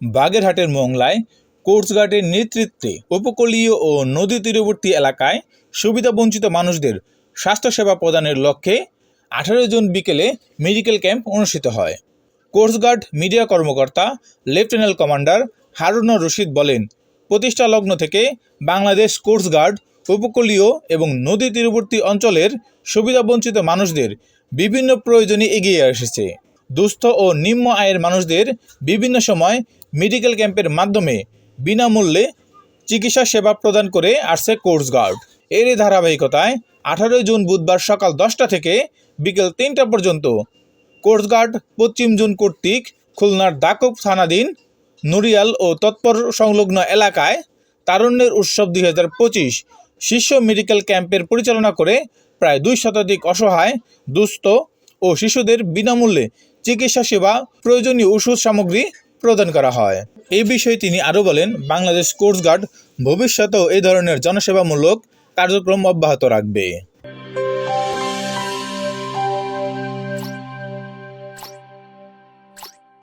বাগেরহাটের মোংলায় কোস্টগার্ডের নেতৃত্বে উপকূলীয় ও নদী তীরবর্তী এলাকায় সুবিধাবঞ্চিত মানুষদের স্বাস্থ্যসেবা প্রদানের লক্ষ্যে আঠারো জুন বিকেলে মেডিকেল ক্যাম্প অনুষ্ঠিত হয়। কোর্সগার্ড মিডিয়া কর্মকর্তা, লেফটেন্যান্ট কমান্ডার হারুনুর রশিদ বলেন প্রতিষ্ঠা লগ্ন থেকে বাংলাদেশ কোর্সগার্ড উপকূলীয় এবং নদী তীরবর্তী অঞ্চলের সুবিধাবঞ্চিত মানুষদের বিভিন্ন প্রয়োজনে এগিয়ে এসেছে। দুস্থ ও নিম্ন আয়ের মানুষদের বিভিন্ন সময় মেডিকেল ক্যাম্পের মাধ্যমে বিনামূল্যে চিকিৎসা সেবা প্রদান করে আসছে কোস্টগার্ড এরই ধারাবাহিকতায় আঠারোই জুন বুধবার সকাল দশটা থেকে বিকেল তিনটা পর্যন্ত কোস্টগার্ড পশ্চিম জুন কর্তৃক খুলনার দাকব থানাধীন নুরিয়াল ও তৎপর সংলগ্ন এলাকায় তারুণ্যের উৎসব দুই হাজার পঁচিশ শীর্ষ মেডিকেল ক্যাম্পের পরিচালনা করে প্রায় দুই শতাধিক অসহায়, দুস্থ ও শিশুদের বিনামূল্যে চিকিৎসা সেবা, প্রয়োজনীয় ওষুধ সামগ্রী প্রদান করা হয়। এই বিষয়ে তিনি আরও বলেন, বাংলাদেশ কোস্টগার্ড ভবিষ্যতেও এই ধরনের জনসেবামূলক কার্যক্রম অব্যাহত রাখবে।